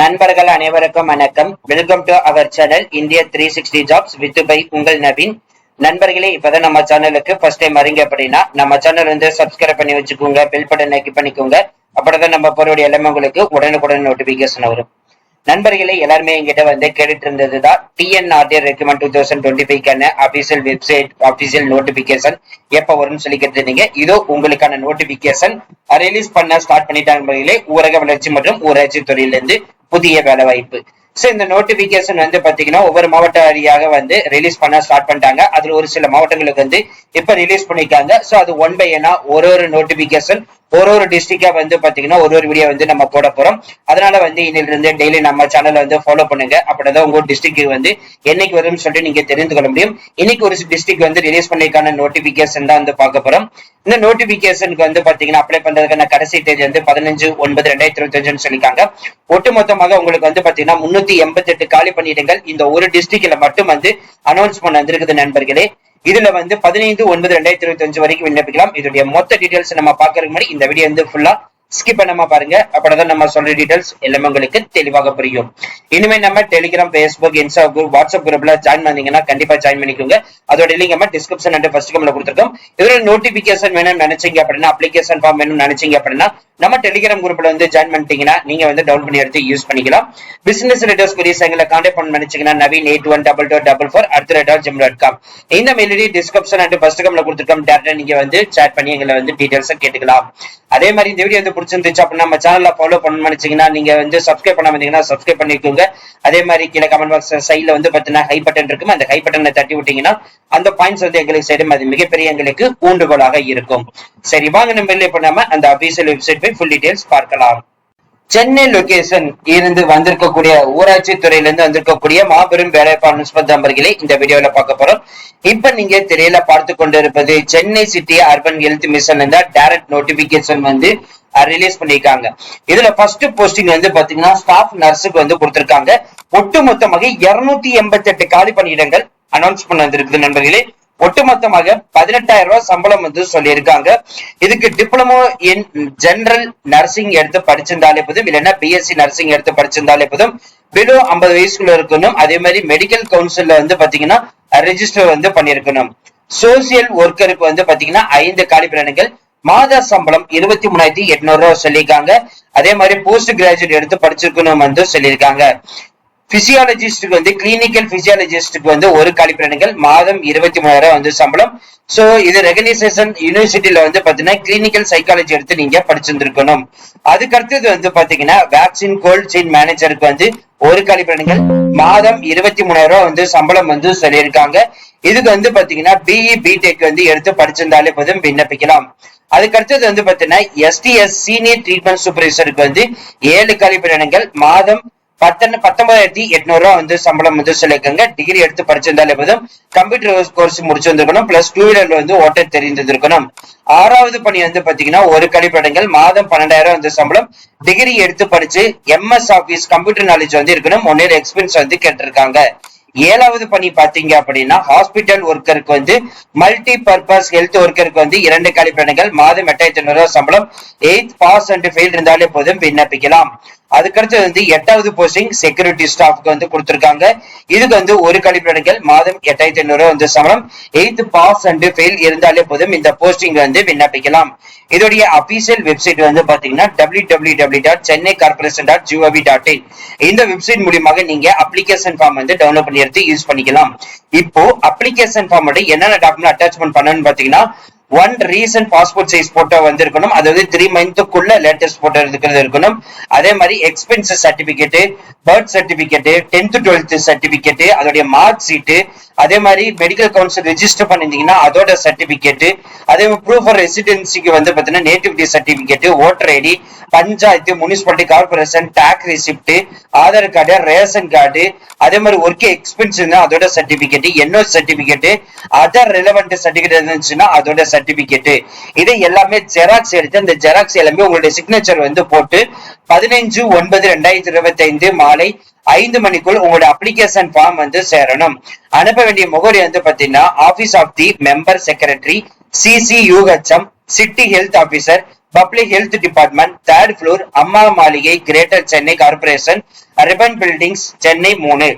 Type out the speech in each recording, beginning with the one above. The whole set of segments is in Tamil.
நண்பர்கள் அனைவருக்கும் வணக்கம். Welcome to our channel India three sixty jobs with by உங்கள் நவீன். நண்பர்களே இப்பதான் நம்ம சேனலுக்கு ஃபர்ஸ்ட் டைம் வரீங்க அப்படின்னா நம்ம சேனல் வந்து சப்ஸ்கிரைப் பண்ணி வச்சுக்கோங்க பெல் பட்டனை கிளிக் பண்ணிக்கோங்க. அப்படிதான் நம்ம போறோடைய எல்லாமே உங்களுக்கு உடனுக்குடன் நோட்டிபிகேஷன் வரும். நண்பர்களே எல்லாருமே எங்கிட்ட வந்து கேட்டுட்டு இருந்ததுதான் TNRD recommend two thousand twenty ஃபைவ்க்கான official website official notification எப்ப வரும்னு சொல்லி கேட்டிருந்தீங்க. இதோ உங்களுக்கான நோட்டிபிகேஷன் ரிலீஸ் பண்ண ஸ்டார்ட் பண்ணிட்டாங்க நண்பர்களே ஊரக வளர்ச்சி மற்றும் ஊராட்சி துறையிலிருந்து புதிய வேலை வாய்ப்பு சோ இந்த நோட்டிபிகேஷன் வந்து பாத்தீங்கன்னா ஒவ்வொரு மாவட்ட வாரியாக வந்து ரிலீஸ் பண்ண ஸ்டார்ட் பண்ணிட்டாங்க. அதுல ஒரு சில மாவட்டங்களுக்கு வந்து இப்ப ரிலீஸ் பண்ணிருக்காங்க சோ அது ஒன் பை ஏனா ஒரு ஒரு நோட்டிபிகேஷன் ஒரு ஒரு டிஸ்ட்ரிக்டா வந்து பாத்தீங்கன்னா ஒரு ஒரு வீடியோ வந்து நம்ம போட போறோம். அதனால வந்து இன்னிலிருந்து டெய்லி நம்ம சேனலை வந்து ஃபாலோ பண்ணுங்க. அப்படிதான் உங்க டிஸ்ட்ரிக்ட் வந்து என்னைக்கு வரும்னு சொல்லிட்டு நீங்க தெரிந்து கொள்ள முடியும். இன்னைக்கு ஒரு டிஸ்ட்ரிக்ட் வந்து ரிலீஸ் பண்ணிருக்கான நோட்டிபிகேஷன் தான் வந்து பார்க்க போறோம். இந்த நோட்டிபிகேஷனுக்கு வந்து பாத்தீங்கன்னா அப்ளை பண்றதுக்கான கடைசி தேதி வந்து பதினஞ்சு ஒன்பது ரெண்டாயிரத்தி இருபத்தி அஞ்சுன்னு சொல்லியிருக்காங்க. ஒட்டுமொத்தமாக உங்களுக்கு வந்து பாத்தீங்கன்னா முன்னூத்தி எண்பத்தி எட்டு காலி பண்ணிடுங்கள். இந்த ஒரு டிஸ்ட்ரிக்ட்ல மட்டும் வந்து அனௌன்ஸ் பண்ண வந்திருக்குது நண்பர்களே. இதுல வந்து பதினைந்து ஒன்பது ரெண்டாயிரத்தி இருபத்தி அஞ்சு வரைக்கும் விண்ணப்பிக்கலாம். இதோடைய மொத்த டீடைல்ஸ் நம்ம பாக்குறதுக்கு முன்னாடி இந்த வீடியோ வந்து ஃபுல்லா ஸ்கிப் பண்ணாம பாருங்க. அப்பதான் நம்ம சொல்ற டீடைல்ஸ் எல்லாமே உங்களுக்கு தெளிவாக புரியும். இனிமே நம்ம Telegram Facebook Insta group WhatsApp குரூப்ல ஜாயின் பண்ணீங்கன்னா கண்டிப்பா ஜாயின் பண்ணிக்கோங்க. அதோட லிங்க் நம்ம டிஸ்கிரிப்ஷன் அண்ட் ஃபர்ஸ்ட் கமெண்ட்ல கொடுத்துருக்கோம். இதுல நோட்டிபிகேஷன் வேணும்னு நினைச்சீங்க அப்படின்னா அப்ளிகேஷன் ஃபார்ம் வேணும்னு நினைச்சீங்க அப்படின்னா நம்ம டெலிகிராம் குரூப்ல வந்து ஜாயின் பண்ணிட்டீங்கன்னா நீங்க வந்து டவுன் பண்ணி எடுத்து யூஸ் பண்ணிக்கலாம். பிசினஸ் ரிலேட்டர்ஸ் குரீஸ் எங்களை கான்டாக்ட் பண்ண நினைச்சீங்கன்னா Naveen eight one double two double four at rate of gym dot com இந்த mail ID description and first கம்ல கொடுத்துருக்கோம். டேரக்டா நீங்க வந்து சேட் பண்ணி எங்களை வந்து டீடைல்ஸ் கேட்டுக்கலாம். அதே மாதிரி இந்த வீடியோ வந்து பிடிச்சிருந்துச்சு அப்படின்னா நம்ம சேனல்ல ஃபாலோ பண்ணணும்னு நினைச்சீங்கன்னா நீங்க வந்து சப்ஸ்கிரைப் பண்ண வந்தீங்கன்னா சப்ஸ்கிரைப் பண்ணிக்கோங்க. அதே மாதிரி கீழே கமெண்ட் பாக்ஸ் சைட்ல வந்து பாத்தீங்கன்னா ஹை பட்டன் இருக்கும் அந்த ஹை பட்டனை தட்டி விட்டீங்கன்னா அந்த பாயிண்ட்ஸ் வந்து எங்களுக்கு சேரும். அது மிகப்பெரிய எங்களுக்கு ஊண்டுகோலாக இருக்கும். சரி வாங்க நம்ம இப்ப நம்ம அந்த அபிஷியல் வெப்சைட் போய் ஃபுல் டீடைல்ஸ் பார்க்கலாம். சென்னை லொகேஷன் இருந்து வந்திருக்கக்கூடிய ஊராட்சி துறையில இருந்து வந்திருக்கக்கூடிய மாபெரும் வேலைப்பாடு நம்பர்களே இந்த வீடியோல பார்க்க போறோம். இப்ப நீங்க திரையில பார்த்து கொண்டிருப்பது Chennai city urban health mission direct notification வந்து ரிலீஸ் பண்ணியிருக்காங்க. இதுல ஃபர்ஸ்ட் போஸ்டிங் வந்து பாத்தீங்கன்னா ஸ்டாஃப் நர்ஸுக்கு வந்து கொடுத்திருக்காங்க. ஒட்டுமொத்தமாக இருநூத்தி எண்பத்தி எட்டு காலி பணியிடங்கள் அனௌன்ஸ் பண்ண வந்திருக்குது நண்பர்களே. ஒட்டுமொத்தமாக பதினெட்டாயிரம் ரூபாய் சம்பளம் வந்து சொல்லியிருக்காங்க. இதுக்கு டிப்ளமோ இன் ஜெனரல் நர்சிங் எடுத்து படிச்சிருந்தாலே போதும் இல்லைன்னா பிஎஸ்சி நர்சிங் எடுத்து படிச்சிருந்தாலே போதும் பிலோ ஐம்பது வயசுக்குள்ள இருக்கணும். அதே மாதிரி மெடிக்கல் கவுன்சில்ல வந்து பாத்தீங்கன்னா ரெஜிஸ்டர் வந்து பண்ணிருக்கணும் சோசியல் ஒர்க்கருக்கு வந்து பாத்தீங்கன்னா ஐந்து காலி மாத சம்பளம் இருபத்தி மூணாயிரத்தி எட்நூறு ரூபாய் சொல்லியிருக்காங்க. அதே மாதிரி போஸ்ட் கிராஜுவேட் எடுத்து படிச்சிருக்கணும் வந்து சொல்லியிருக்காங்க. பிசியாலஜிஸ்டுக்கு வந்து கிளினிக்கல் பிசியாலஜிஸ்டுக்கு வந்து ஒரு காலிப்பிரணிகள் மாதம் இருபத்தி மூணாயிரம் வந்து சம்பளம். சோ இது ரெகனைசேஷன் யூனிவர்சிட்டியில வந்து பாத்தீங்கன்னா கிளினிக்கல் சைக்காலஜி எடுத்து நீங்க படிச்சிருந்திருக்கணும். அதுக்கு அடுத்தது வந்து பாத்தீங்கன்னா வேக்சின் கோல்ட் செயின் மேனேஜருக்கு வந்து ஒரு காலிப்பிரணிகள் மாதம் இருபத்தி மூணாயிரம் ரூபாய் வந்து சம்பளம் வந்து சொல்லியிருக்காங்க. இதுக்கு வந்து பாத்தீங்கன்னா பிஇ பிடெக் வந்து எடுத்து படிச்சிருந்தாலே போதும் விண்ணப்பிக்கலாம். அதுக்கு அடுத்தது வந்து பாத்தீங்கன்னா எஸ்டிஎஸ் சீனியர் ட்ரீட்மெண்ட் சூப்பர்வைசருக்கு வந்து ஏழு கழிப்பிடங்கள் மாதம் பத்தொன்னு பத்தொன்பதாயிரத்தி எட்நூறு ரூபா வந்து சம்பளம் வந்து சொல்லியிருக்காங்க டிகிரி எடுத்து படிச்சிருந்தாலே போதும். கம்ப்யூட்டர் கோர்ஸ் முடிச்சிருந்திருக்கணும் பிளஸ் டூ வீலர்ல வந்து ஓட்ட தெரிந்திருக்கணும். ஆறாவது பணி வந்து பாத்தீங்கன்னா ஒரு கழிப்பிடங்கள் மாதம் பன்னெண்டாயிரம் வந்து சம்பளம். டிகிரி எடுத்து படிச்சு எம்எஸ் ஆபீஸ் கம்ப்யூட்டர் நாலேஜ் வந்து இருக்கணும். ஒன் எக்ஸ்பீரியன்ஸ் வந்து கேட்டிருக்காங்க. ஏழாவது பணி பாத்தீங்க அப்படின்னா ஹாஸ்பிட்டல் ஒர்க்கருக்கு வந்து மல்டி பர்பஸ் ஹெல்த் ஒர்க்கருக்கு வந்து இரண்டு கழிப்பிடங்கள் மாதம் எட்டாயிரத்தி ஐநூறு ரூபாய் சம்பளம். எயித் பாஸ் அண்ட் ஃபெயில் இருந்தாலே போதும் விண்ணப்பிக்கலாம். அதுக்கடுத்து வந்து எட்டாவது போஸ்டிங் செக்யூரிட்டி ஸ்டாஃப்க்கு வந்து கொடுத்துருக்காங்க. இதுக்கு வந்து ஒரு கழிப்பிடங்கள் மாதம் எட்டாயிரத்தி ஐநூறு ரூபாய் வந்து சம்பளம். எயித் பாஸ் அண்ட் ஃபெயில் இருந்தாலே போதும் இந்த போஸ்டிங் வந்து விண்ணப்பிக்கலாம். இதோடைய அபிஷியல் வெப்சைட் வந்து பாத்தீங்கன்னா W W W dot Chennai corporation dot G O V dot in இந்த வெப்சைட் மூலியமாக நீங்க அப்ளிகேஷன் ஃபார்ம் வந்து டவுன்லோட் பண்ணி எடுத்து யூஸ் பண்ணிக்கலாம். இப்போ அப்ளிகேஷன் ஃபார்மோட என்னென்ன டாக்குமெண்ட் அட்டாச்மெண்ட் பண்ணணும்னு பாத்தீங்கன்னா one recent passport size photo வந்து இருக்கணும் அதாவது த்ரீ மந்த்துக்குள்ள லேட்டஸ்ட் போட்டோ இருக்கிறது இருக்கணும். அதே மாதிரி experience certificate birth certificate tenth twelfth certificate அதோடைய மார்க் ஷீட்டு அதே மாதிரி மெடிக்கல் கவுன்சில் ரெஜிஸ்டர் பண்ணிருந்தீங்கன்னா அதோட சர்டிபிகேட் அதே மாதிரி ப்ரூஃப் ஆஃப் ரெசிடென்சிக்கு வந்து பார்த்தீங்கன்னா nativity certificate voter ID panchayat municipality corporation tax receipt Aadhaar card ration card அதே மாதிரி ஒர்க் எக்ஸ்பென்ஸ் அதோட certificate N O certificate other relevant certificate இருந்துச்சுன்னா அதோட சர்டிபிகேட் இதை எல்லாமே ஜெராக்ஸ் எடுத்து அந்த ஜெராக்ஸ் எல்லாமே உங்களுடைய சிக்னேச்சர் வந்து போட்டு பதினைஞ்சு ஒன்பது ரெண்டாயிரத்தி இருபத்தி ஐந்து மாலை ஐந்து மணிக்குள் உங்களோட அப்ளிகேஷன் ஃபார்ம் வந்து சேரணும். அனுப்ப வேண்டிய முகவரி வந்து பாத்தீங்கன்னா office of the member secretary CC U H M city health officer public health department third floor Amma Maaligai greater Chennai corporation Ripon buildings Chennai மூணு.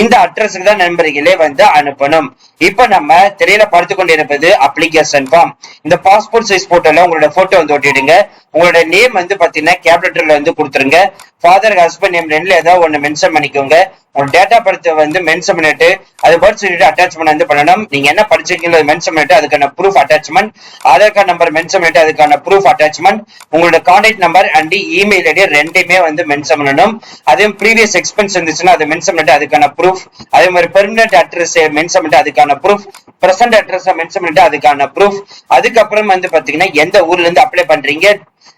இந்த அட்ரஸுக்கு தான் நண்பர்களே வந்து அனுப்பணும். இப்ப நம்ம திரையில பார்த்து கொண்டிருப்பது அப்ளிகேஷன் ஃபார்ம் இந்த பாஸ்போர்ட் சைஸ் போட்டோல உங்களோட போட்டோ வந்து ஒட்டிடுங்க. உங்களோட நேம் வந்து பாத்தீங்கன்னா கேபிட்டல்ல வந்து கொடுத்துருங்க. ஃபாதர் ஹஸ்பண்ட் நேம் ரெண்டுல ஏதாவது ஒன்னு மென்ஷன் பண்ணிக்கோங்க. உங்க டேட்டா பர்த் வந்து மென்ஷன் பண்ணிட்டு அது பர்த் சர்டிஃபிகேட் அட்டாச்மெண்ட் வந்து பண்ணணும். நீங்க என்ன படிச்சிருக்கீங்களோ மென்ஷன் பண்ணிட்டு அதுக்கான proof attachment Aadhaar card number mention பண்ணிட்டு அதுக்கான ப்ரூஃப் அட்டாச்மெண்ட் உங்களோட contact number and email ID ரெண்டுமே வந்து மென்ஷன் பண்ணணும். அதே ப்ரீவியஸ் எக்ஸ்பென்ஸ் இருந்துச்சுன்னா அதை மென்ஷன் பண்ணிட்டு அதுக்கான ப்ரூஃப் அதே மாதிரி பெர்மனன்ட் அட்ரஸ் மென்ஷன் பண்ணிட்டு அதுக்கான ப்ரூஃப் பிரசன்ட் அட்ரஸ் மென்ஷன் பண்ணிட்டு அதுக்கான ப்ரூஃப் அதுக்கப்புறம் வந்து பாத்தீங்கன்னா எந்த ஊர்ல இருந்து அப்ளை பண்றீங்க?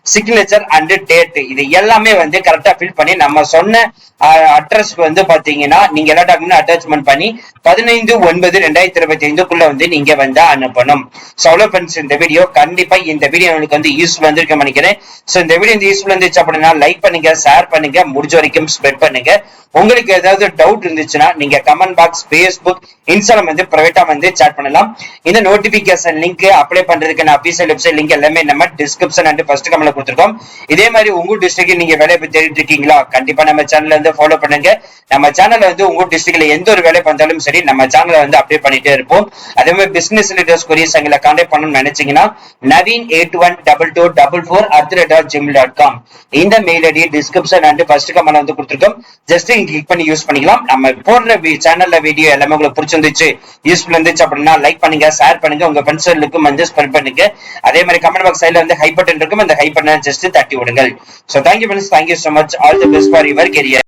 சிக்னேச்சர் அண்ட் டேட் இது எல்லாமே வந்து கரெக்டா ஃபில் பண்ணி நம்ம சொன்ன அட்ரஸ்க்கு வந்து பாத்தீங்கன்னா நீங்க எல்லா டாக்குமெண்ட் அட்டாச்மெண்ட் பண்ணி பதினைந்து ஒன்பது ரெண்டாயிரத்தி இருபத்தி ஐந்துக்குள்ள வந்து நீங்க வந்து அனுப்பணும். ஸோ அவ்வளோ ஃப்ரெண்ட்ஸ் இந்த வீடியோ கண்டிப்பா இந்த வீடியோ உங்களுக்கு வந்து யூஸ்ஃபுல் வந்திருக்கும் நினைக்கிறேன். சோ இந்த வீடியோ இந்த யூஸ்ஃபுல் இருந்துச்சு அப்படின்னா லைக் பண்ணுங்க ஷேர் பண்ணுங்க முடிஞ்ச வரைக்கும் ஸ்ப்ரெட் பண்ணுங்க. உங்களுக்கு ஏதாவது டவுட் இருந்துச்சுன்னா நீங்க கமெண்ட் பாக்ஸ் பேஸ்புக் இன்ஸ்டாகிராம் வந்து பிரைவேட்டா வந்து சேட் பண்ணலாம். இந்த நோட்டிபிகேஷன் லிங்க் அப்ளை பண்றதுக்கான அபிஷியல் வெப்சைட் லிங்க் எல்லாமே நம்ம டிஸ்கிரிப்ஷன் அண்ட் ஃபர்ஸ்ட் கமெண்ட்ல கொடுத்துருக்கோம். இதே மாதிரி உங்க டிஸ்ட்ரிக்ட் நீங்க வேலையை பத்தி தேடிட்டு இருக்கீங்களா? கண்டிப்பா நம்ம சேனல்ல வந்து ஃபாலோ பண்ணுங்க. நம்ம சேனல்ல வந்து உங்க டிஸ்ட்ரிக்ட்ல எந்த ஒரு வேலை பண்ணாலும் சரி நம்ம சேனல்ல வந்து அப்டேட் பண்ணிட்டே இருப்போம். அதே மாதிரி பிசினஸ் லீடர்ஸ் கொரியர்ஸ் எங்களை கான்டாக்ட் பண்ணணும்னு நினைச்சீங்கன்னா Naveen eight one double two double four at dot Gmail dot com இந்த mail ID description and first comment வந்து கொடுத்துருக்கோம். ஜஸ்ட் கிளிக் பண்ணி யூஸ் பண்ணிக்கலாம். நம்ம போடுற சேனல்ல வீடியோ எல்லாமே உங்களுக்கு பிடிச்சிருந்துச்சு. யூஸ்ஃபுல் இருந்துச்சு அப்படின்னா லைக் பண்ணுங்க ஷேர் பண்ணுங்க உங்க ஃப்ரெண்ட்ஸ்களுக்கும் வந்து ஸ்பெண்ட் பண்ணுங்க. அதே மாதிரி கமெண்ட் பாக்ஸ் சைடுல வந்து ஹை பட்டன் இருக்கும். அந்த ஹை பட்டன் ஜஸ்ட் தட்டி விடுங்கள். So thank you friends thank you so much all the best for your career